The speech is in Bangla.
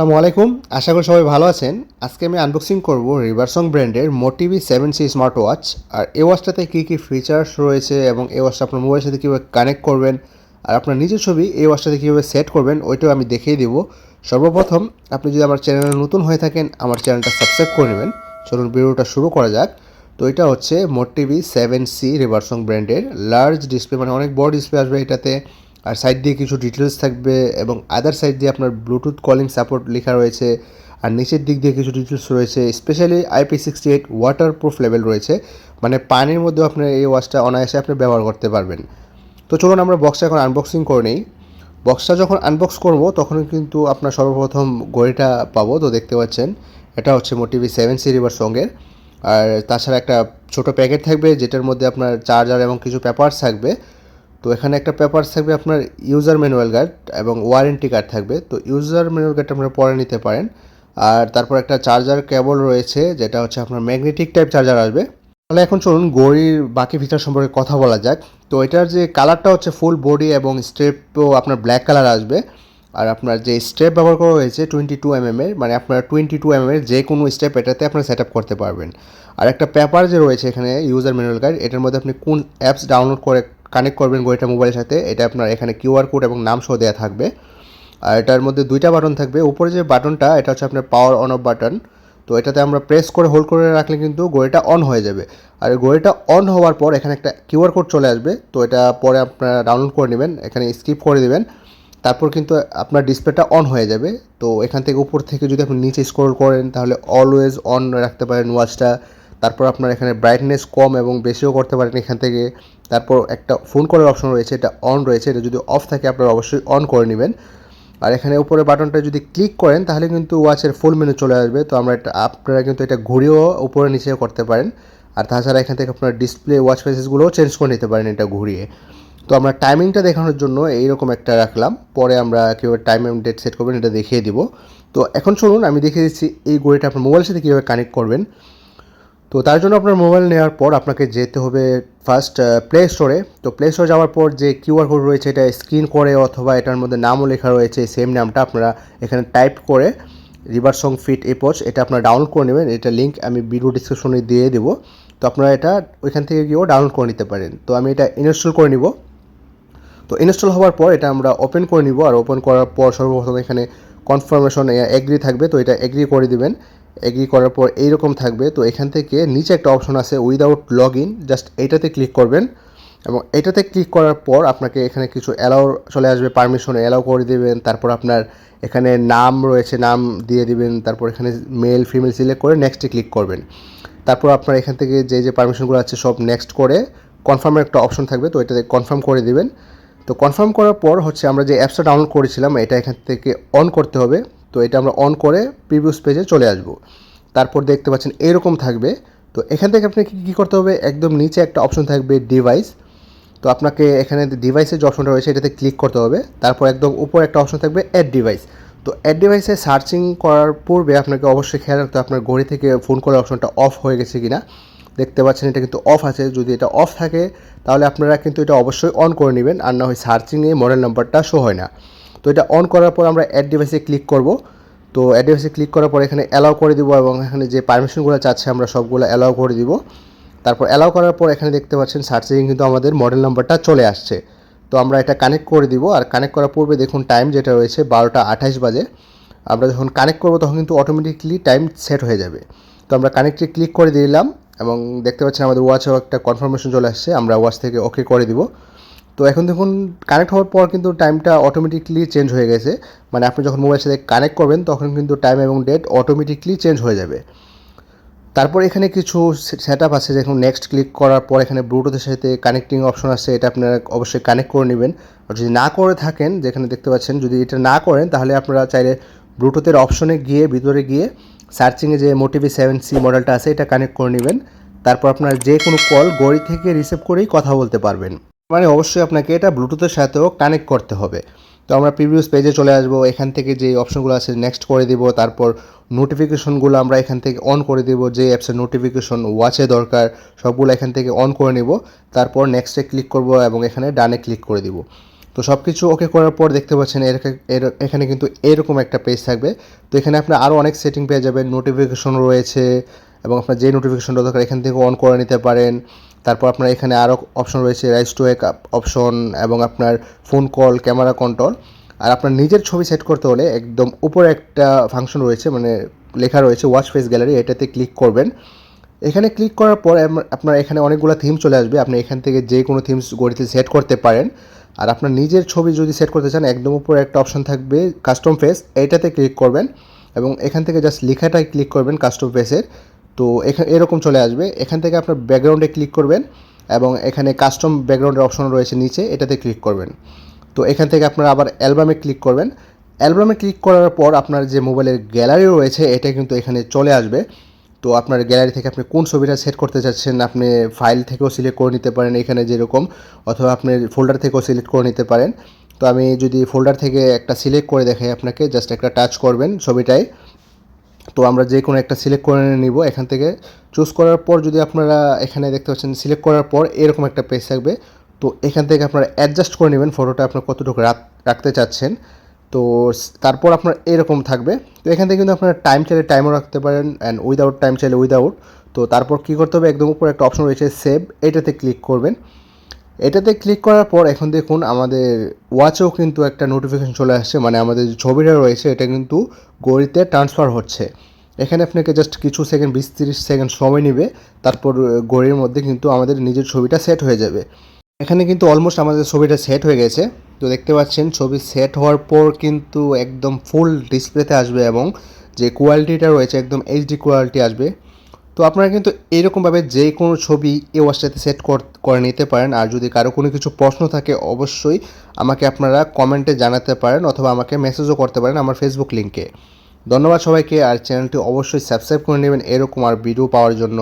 আসসালামু আলাইকুম। আশা করি সবাই ভালো আছেন। আজকে আমি আনবক্সিং করব রিভারসং ব্র্যান্ডের Motive seven C smart watch আর এই ওয়াচটাতে কী কী ফিচার্স রয়েছে এবং এই ওয়াচটা আপনার মোবাইলের সাথে কীভাবে কানেক্ট করবেন? আর আপনার নিজের ছবি এই ওয়াচটাতে কীভাবে সেট করবেন, ওইটাও আমি দেখিয়ে দিব। সর্বপ্রথম আপনি যদি আমার চ্যানেলে নতুন হয়ে থাকেন, আমার চ্যানেলটা সাবস্ক্রাইব করে নেবেন। চলুন ভিডিওটা শুরু করা যাক। তো এটা হচ্ছে মোটিভি সেভেন সি রিভারসং ব্র্যান্ডের লার্জ ডিসপ্লে মানে অনেক বড় ডিসপ্লে আসবে এটাতে। আর সাইড দিয়ে কিছু ডিটেলস থাকবে এবং আদার সাইড দিয়ে আপনার ব্লুটুথ কলিং সাপোর্ট লেখা রয়েছে, আর নিচের দিক দিয়ে কিছু ডিটেলস রয়েছে specially IP sixty eight water proof level রয়েছে মানে পানির মধ্যেও আপনার এই ওয়াচটা অনায়াসে আপনি ব্যবহার করতে পারবেন। তো চলুন আমরা বক্সটা এখন আনবক্সিং করে নিই। বক্সটা যখন আনবক্স করব তখন কিন্তু আপনার সর্বপ্রথম ঘড়িটা পাবো, তো দেখতে পাচ্ছেন, এটা হচ্ছে মোটিভি সেভেন সি রিভার সঙ্গের। আর তাছাড়া একটা ছোট প্যাকেট থাকবে, যেটার মধ্যে আপনার চার্জার এবং কিছু পেপারস থাকবে। তো এখানে একটা পেপার থাকবে আপনার ইউজার ম্যানুয়াল গার্ড এবং ওয়ারেন্টি কার্ড থাকবে। তো ইউজার ম্যানুয়াল গার্ড আপনারা পরে নিতে পারেন। আর তারপর একটা চার্জার কেবল রয়েছে, যেটা হচ্ছে আপনার ম্যাগনেটিক টাইপ চার্জার আসবে। তাহলে এখন চলুন ঘড়ির বাকি ফিচার সম্পর্কে কথা বলা যাক। তো এটার যে কালারটা হচ্ছে ফুল বডি এবং স্ট্রেপও আপনার ব্ল্যাক কালার আসবে। আর আপনার যে স্টেপ ব্যবহার করা হয়েছে টোয়েন্টি টু এম এর মানে আপনার টোয়েন্টি টু এম এর যে কোনো স্টেপ এটাতে আপনার সেট আপ করতে পারবেন। আর একটা পেপার যে রয়েছে এখানে ইউজার ম্যানুয়াল গাইড এটার মধ্যে আপনি কোন অ্যাপস ডাউনলোড করে কানেক্ট করবেন ঘড়িটা মোবাইলের সাথে, এটা আপনার এখানে কিউআর কোড এবং নাম সহ দেওয়া থাকবে। আর এটার মধ্যে দুইটা বাটন থাকবে। উপরে যে বাটনটা এটা হচ্ছে আপনার পাওয়ার অন অফ বাটন তো এটাতে আমরা প্রেস করে হোল্ড করে রাখলে কিন্তু ঘড়িটা অন হয়ে যাবে। আর ঘড়িটা অন হওয়ার পর এখানে একটা কিউআর কোড চলে আসবে। তো এটা পরে আপনারা ডাউনলোড করে নেবেন, এখানে স্কিপ করে দেবেন। তারপর কিন্তু আপনার ডিসপ্লেটা অন হয়ে যাবে। তো এখান থেকে উপর থেকে যদি আপনি নিচে স্ক্রল করেন, তাহলে অলওয়েজ অন রাখতে পারেন ওয়াচটা তারপর আপনার এখানে ব্রাইটনেস কম এবং বেশিও করতে পারেন এখান থেকে। তারপর একটা ফোন করার অপশন রয়েছে, এটা অন রয়েছে, এটা যদি অফ থাকে আপনারা অবশ্যই অন করে নেবেন। আর এখানে উপরে বাটনটা যদি ক্লিক করেন, তাহলে কিন্তু ওয়াচের ফুল মেনু চলে আসবে। তো আমরা এটা, আপনারা কিন্তু এটা ঘুরিয়েও উপরে নিচে করতে পারেন। আর তাছাড়া এখান থেকে আপনার ডিসপ্লে ওয়াচ ফেসেসগুলোও চেঞ্জ করে নিতে পারেন এটা ঘুরিয়ে। তো আমরা টাইমিংটা দেখানোর জন্য এইরকম একটা রাখলাম। পরে আমরা কীভাবে টাইম এবং ডেট সেট করবেন এটা দেখিয়ে দিব। তো এখন শুনুন আমি দেখিয়ে দিচ্ছি এই ঘড়িটা আপনার মোবাইলের সাথে কীভাবে কানেক্ট করবেন। তো তার জন্য আপনার মোবাইল নেওয়ার পর আপনাকে যেতে হবে ফার্স্ট প্লে স্টোরে তো প্লে স্টোরে যাওয়ার পর যে কিউআর কোড রয়েছে, এটা স্ক্রিন করে অথবা এটার মধ্যে নামও লেখা রয়েছে সেম নামটা আপনারা এখানে টাইপ করে রিভার সং ফিট এপোচ এটা আপনারা ডাউনলোড করে নেবেন। এটা লিঙ্ক আমি ভিডিও ডিসক্রিপশনে দিয়ে দেবো। তো আপনারা এটা ওইখান থেকে গিয়েও ডাউনলোড করে নিতে পারেন। তো আমি এটা ইনস্টল করে নিব। তো ইনস্টল হওয়ার পর এটা আমরা ওপেন করে নিব। আর ওপেন করার পর সর্বপ্রথম এখানে কনফার্মেশন এগ্রি থাকবে। তো এটা এগ্রি করে দিবেন। এগ্রি করার পর এইরকম থাকবে। তো এখান থেকে নিচে একটা অপশন আছে উইদাউট লগ ইন জাস্ট এইটাতে ক্লিক করবেন। এবং এটাতে ক্লিক করার পর আপনাকে এখানে কিছু অ্যালাও চলে আসবে পারমিশন অ্যালাউ করে দেবেন। তারপর আপনার এখানে নাম রয়েছে, নাম দিয়ে দিবেন। তারপর এখানে মেল ফিমেল সিলেক্ট করে নেক্সটে ক্লিক করবেন। তারপর আপনার এখান থেকে যে যে পারমিশনগুলো আছে সব নেক্সট করে কনফার্মের একটা অপশন থাকবে। তো এটাতে কনফার্ম করে দিবেন। তো কনফার্ম করার পর হচ্ছে আমরা যে অ্যাপসটা ডাউনলোড করেছিলাম, এটা এখান থেকে অন করতে হবে। তো এটা আমরা অন করে প্রিভিউস পেজে চলে আসব। তারপর দেখতে পাচ্ছেন এরকম থাকবে। তো এখান থেকে আপনাকে কী করতে হবে? একদম নিচে একটা অপশন থাকবে ডিভাইস তো আপনাকে এখানে ডিভাইসের যে অপশনটা রয়েছে, এটাতে ক্লিক করতে হবে। তারপর একদম উপর একটা অপশন থাকবে অ্যাড ডিভাইস তো অ্যাড ডিভাইসে সার্চিং করার পূর্বে আপনাকে অবশ্যই খেয়াল রাখতে আপনার ঘড়ি থেকে ফোন করার অপশনটা অফ হয়ে গেছে কিনা। দেখতে পাচ্ছেন এটা কিন্তু অফ আছে। যদি এটা অফ থাকে, তাহলে আপনারা কিন্তু এটা অবশ্যই অন করে নেবেন। আর না হয় সার্চিংয়ে মডেল নাম্বারটা শো হয় না। তো এটা অন করার পর আমরা অ্যাড ডিভাইসে ক্লিক করব। তো অ্যাড ডিভাইসে ক্লিক করার পর এখানে অ্যালাউ করে দিব এবং এখানে যে পারমিশনগুলো চাচ্ছে, আমরা সবগুলো অ্যালাউ করে দিব। তারপর অ্যালাউ করার পর এখানে দেখতে পাচ্ছেন সার্চিং কিন্তু আমাদের মডেল নাম্বারটা চলে আসছে। তো আমরা এটা কানেক্ট করে দিব। আর কানেক্ট করার পূর্বে দেখুন টাইম যেটা রয়েছে বারোটা আঠাশ বাজে। আমরা যখন কানেক্ট করব তখন কিন্তু অটোমেটিকলি টাইম সেট হয়ে যাবে। তো আমরা কানেক্টে ক্লিক করে দিলাম এবং দেখতে পাচ্ছেন আমাদের ওয়াচেও একটা কনফার্মেশন চলে আসছে। আমরা ওয়াচ থেকে ওকে করে দিব। তো এখন দেখুন কানেক্ট হওয়ার পর কিন্তু টাইমটা অটোমেটিকলি চেঞ্জ হয়ে গেছে। মানে আপনি যখন মোবাইলের সাথে কানেক্ট করবেন, তখন কিন্তু টাইম এবং ডেট অটোমেটিকলি চেঞ্জ হয়ে যাবে। তারপর এখানে কিছু সেট আপ আছে, যেখানে নেক্সট ক্লিক করার পর এখানে ব্লুটুথের সাথে কানেক্টিং অপশন আছে, এটা আপনারা অবশ্যই কানেক্ট করে নেবেন। আর যদি না করে থাকেন, যেখানে দেখতে পাচ্ছেন, যদি এটা না করেন, তাহলে আপনারা চাইলে ব্লুটুথের অপশনে গিয়ে, ভিতরে গিয়ে সার্চিংয়ে যে মোটিভি সেভেন সি মডেলটা আছে, এটা কানেক্ট করে নেবেন। তারপর আপনার যে কোনো কল গড়ি থেকে রিসিভ করেই কথা বলতে পারবেন। মানে অবশ্যই আপনাকে এটা ব্লুটুথের সাথেও কানেক্ট করতে হবে। তো আমরা প্রিভিউস পেজে চলে আসব, এখান থেকে যে অপশনগুলো আছে নেক্সট করে দিব, তারপর নোটিফিকেশনগুলো আমরা এখান থেকে অন করে দিব, যে অ্যাপসের নোটিফিকেশন ওয়াচে দরকার, সবগুলো এখান থেকে অন করে নিব, তারপর নেক্সটে ক্লিক করব এবং এখানে ডানে ক্লিক করে দিব। তো সব কিছু ওকে করার পর দেখতে পাচ্ছেন এর এখানে কিন্তু এরকম একটা পেজ থাকবে। তো এখানে আপনার আরও অনেক সেটিং পেয়ে যাবেন নোটিফিকেশন রয়েছে এবং আপনার যে নোটিফিকেশনটা দরকার এখান থেকে অন করে নিতে পারেন। তারপর আপনার এখানে আরও অপশন রয়েছে রাইস টু এক অপশন এবং আপনার ফোন কল ক্যামেরা কন্ট্রোল আর আপনার নিজের ছবি সেট করতে হলে একদম উপরে একটা ফাংশন রয়েছে মানে লেখা রয়েছে ওয়াচ ফেস গ্যালারি এটাতে ক্লিক করবেন। এখানে ক্লিক করার পর আপনার এখানে অনেকগুলো থিম চলে আসবে। আপনি এখান থেকে যে কোনো থিমস গড়িতে সেট করতে পারেন। আর আপনার নিজের ছবি যদি সেট করতে চান, একদম উপরে একটা অপশন থাকবে কাস্টম ফেস এইটাতে ক্লিক করবেন। এবং এখান থেকে জাস্ট লেখাটাই ক্লিক করবেন কাস্টম ফেসের তো এখানে এরকম চলে আসবে। এখান থেকে আপনার ব্যাকগ্রাউন্ডে ক্লিক করবেন এবং এখানে কাস্টম ব্যাকগ্রাউন্ডের অপশন রয়েছে নিচে, এটাতে ক্লিক করবেন। তো এখান থেকে আপনারা আবার অ্যালবামে ক্লিক করবেন। অ্যালবামে ক্লিক করার পর আপনার যে মোবাইলের গ্যালারি রয়েছে, এটা কিন্তু এখানে চলে আসবে। তো আপনার গ্যালারি থেকে আপনি কোন ছবিটা সেট করতে চাচ্ছেন, আপনি ফাইল থেকেও সিলেক্ট করে নিতে পারেন এখানে যেরকম, অথবা আপনি ফোল্ডার থেকেও সিলেক্ট করে নিতে পারেন। তো আমি যদি ফোল্ডার থেকে একটা সিলেক্ট করে দেখাই আপনাকে জাস্ট একটা টাচ করবেন ছবিটায়। তো আমরা যে কোনো একটা সিলেক্ট করে নিব। এখান থেকে চুজ করার পর যদি আপনারা এখানে দেখতে পাচ্ছেন সিলেক্ট করার পর এরকম একটা পেজ থাকবে। তো এখান থেকে আপনারা অ্যাডজাস্ট করে নেবেন। ফটোটা আপনার কতটুকু রাখ- রাখতে চাচ্ছেন। তো তারপর আপনার এরকম থাকবে। তো এখান থেকে কিন্তু আপনারা টাইম চাইলে টাইমও রাখতে পারেন অ্যান্ড উইদাউট টাইম চাইলে উইদাউট তো তারপর কী করতে হবে? একদম উপরে একটা অপশন রয়েছে সেভ এটাতে ক্লিক করবেন। এটাতে ক্লিক করার পর এখন দেখুন আমাদের ওয়াচেও কিন্তু একটা নোটিফিকেশন চলে আসছে। মানে আমাদের যে ছবিটা রয়েছে, এটা কিন্তু গড়িতে ট্রান্সফার হচ্ছে। এখানে আপনাকে জাস্ট কিছু সেকেন্ড বিশ তিরিশ সেকেন্ড সময় নেবে। তারপর গড়ির মধ্যে কিন্তু আমাদের নিজের ছবিটা সেট হয়ে যাবে। এখানে কিন্তু অলমোস্ট আমাদের ছবিটা সেট হয়ে গেছে। তো দেখতে পাচ্ছেন, ছবি সেট হওয়ার পর কিন্তু একদম ফুল ডিসপ্লেতে আসবে এবং যে কোয়ালিটিটা রয়েছে, একদম এইচডি কোয়ালিটি আসবে। তো আপনারা কিন্তু এরকমভাবে যে কোনো ছবি এ ওয়াশটাতে সেট করে নিতে পারেন। আর যদি কারও কোনো কিছু প্রশ্ন থাকে, অবশ্যই আমাকে আপনারা কমেন্টে জানাতে পারেন অথবা আমাকে মেসেজও করতে পারেন আমার ফেসবুক লিঙ্কে ধন্যবাদ সবাইকে, আর চ্যানেলটি অবশ্যই সাবস্ক্রাইব করে নেবেন এরকম আর ভিডিও পাওয়ার জন্য।